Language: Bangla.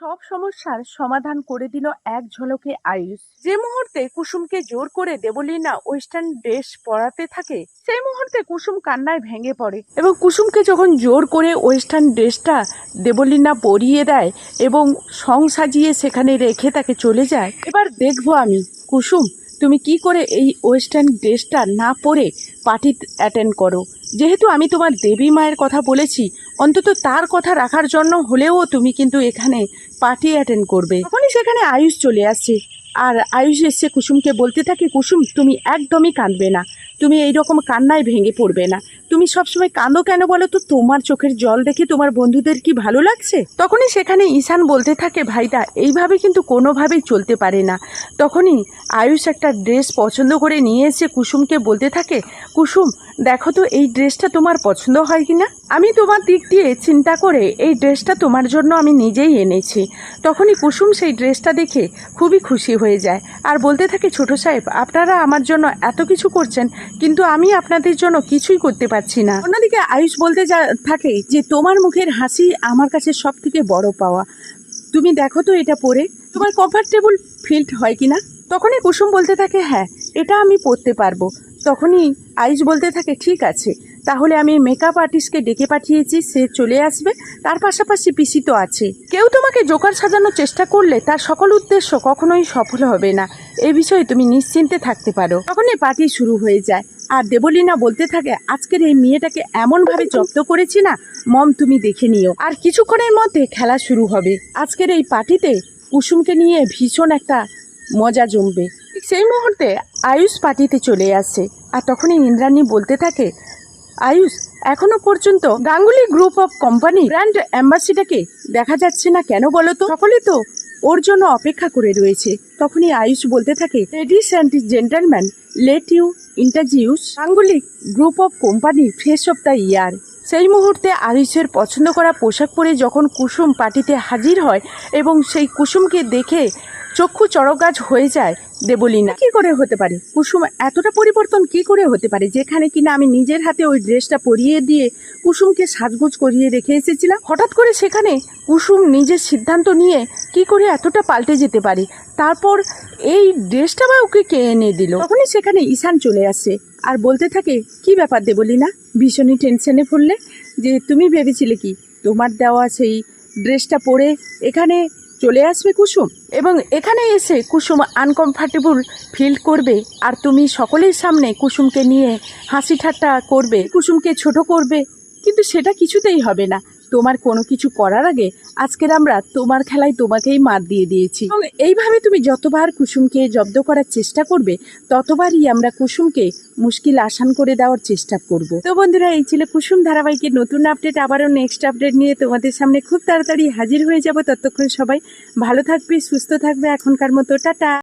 সব সমস্যার সমাধান করে দিল এক ঝলকে আয়ুষ। যে মুহূর্তে কুসুমকে জোর করে দেবলীনা ওয়েস্টার্ন ড্রেস পরাতে থাকে, সেই মুহূর্তে কুসুম কান্নায় ভেঙে পড়ে এবং কুসুমকে যখন জোর করে ওয়েস্টার্ন ড্রেসটা দেবলীনা পরিয়ে দেয় এবং সং সাজিয়ে সেখানে রেখে তাকে চলে যায়, এবার দেখব আমি, কুসুম, তুমি কি করে এই ওয়েস্টার্ন ড্রেসটা না পরে পার্টি অ্যাটেন্ড করো? যেহেতু আমি তোমার দেবী মায়ের কথা বলেছি, অন্তত তার কথা রাখার জন্য হলেও তুমি কিন্তু এখানে পার্টি অ্যাটেন্ড করবে। তখনই সেখানে আয়ুষ চলে আসছে। আর আয়ুষ এসে কুসুমকে বলতে থাকে, কুসুম, তুমি একদমই কাঁদবে না। তুমি এই রকম কান্নায় ভেঙে পড়বে না। তুমি সবসময় কাঁদো কেন বলো তো? তোমার চোখের জল দেখে তোমার বন্ধুদের কি ভালো লাগছে? তখনই সেখানে ঈশান বলতে থাকে, ভাইটা, এইভাবে কিন্তু কোনোভাবেই চলতে পারে না। তখনই আয়ুষ একটা ড্রেস পছন্দ করে নিয়ে এসে কুসুমকে বলতে থাকে, কুসুম দেখো তো, এই ড্রেসটা তোমার পছন্দ হয় কি না আমি তোমার দিক দিয়ে চিন্তা করে এই ড্রেসটা তোমার জন্য আমি নিজেই এনেছি। তখনই কুসুম সেই ড্রেসটা দেখে খুবই খুশি হয়ে যায়। আর বলতে থাকে, ছোট সাহেব, আপনারা আমার জন্য এত কিছু করছেন, কিন্তু আমি আপনাদের জন্য কিছুই করতে পারছি না। অন্যদিকে আয়ুষ বলতে যা থাকে যে, তোমার মুখের হাসি আমার কাছে সব থেকে বড় পাওয়া। তুমি দেখো তো এটা পরে, তোমার কমফর্টেবল ফিল্ড হয় কি না তখনই কুসুম বলতে থাকে হ্যাঁ এটা আমি পরতে পারব। তখনই আয়ুষ বলতে থাকে, ঠিক আছে, তাহলে আমি মেকআপ আর্টিস্টকে ডেকে পাঠিয়েছি, সে চলে আসবে, তার পাশাপাশি পিসি তো আছে। কেউ তোমাকে জোকার সাজানোর চেষ্টা করলে তার সকল উদ্দেশ্য কখনোই সফল হবে না। এ বিষয়ে তুমি নিশ্চিন্তে থাকতে পারো। তখনই পার্টি শুরু হয়ে যায়। আর দেবলীনা বলতে থাকে, আজকের এই মেয়েটাকে এমনভাবে জব্দ করেছি না, মম তুমি দেখে নিও। আর কিছুক্ষণের মধ্যে খেলা শুরু হবে। আজকের এই পার্টিতে কুসুমকে নিয়ে ভীষণ একটা মজা জমবে। সেই মুহূর্তে আয়ুষ পার্টিতে চলে আসে আর তখনই ইন্দ্রাণী বলতে থাকে, আয়ুষ, এখনও পর্যন্ত Ganguly group of company brand অ্যাম্বাসিডারকে দেখা যাচ্ছে না কেন বলো তো? সকলে তো ওর জন্য অপেক্ষা করে রয়েছে। তখনই আয়ুষ বলতে থাকে ladies and gentleman let you introduce Ganguly group of company fresh of the year সেই মুহূর্তে আয়ুষের পছন্দ করা পোশাক পরে যখন কুসুম পার্টিতে হাজির হয় এবং সেই কুসুমকে দেখে চক্ষু চড়গাছ হয়ে যায় দেবলীনা। কি করে হতে পারে? কুসুম, এতটা পরিবর্তন কি করে হতে পারে? যেখানে কিনা আমি নিজের হাতে ওই ড্রেসটা পরিয়ে দিয়ে কুসুমকে সাজগোজ করিয়ে রেখে এসেছিলাম। হঠাৎ করে সেখানে কুসুম নিজের সিদ্ধান্ত নিয়ে কি করে এতটা পাল্টে যেতে পারে? তারপর এই ড্রেসটা বা ওকে কে এনে দিল? তখনই সেখানে ঈশান চলে আসে আর বলতে থাকে, কি ব্যাপার দেবলীনা? ভীষণই টেনশনে পড়লে? যে তুমি ভেবেছিলে কি? তোমার দেওয়া সেই ড্রেসটা পরে এখানে চলে আসবে কুসুম। এবং এখানে এসে কুসুম আনকমফর্টেবল ফিল করবে, আর তুমি সকলের সামনে কুসুমকে নিয়ে হাসি ঠাট্টা করবে, কুসুমকে ছোট করবে। কিন্তু সেটা কিছুতেই হবে না। তোমার কোনো কিছু করার আগে আজকের আমরা তোমার খেলায় তোমাকেই মাত দিয়ে দিয়েছি। এবং এইভাবে তুমি যতবার কুসুমকে জব্দ করার চেষ্টা করবে, ততবারই আমরা কুসুমকে মুশকিল আসান করে দেওয়ার চেষ্টা করব। তো বন্ধুরা, এই ছিল কুসুম ধারাবাহিকের নতুন আপডেট আবারও নেক্সট আপডেট নিয়ে তোমাদের সামনে খুব তাড়াতাড়ি হাজির হয়ে যাব। ততক্ষণ সবাই ভালো থাকবে, সুস্থ থাকবে। এখনকার মতো, টাটা।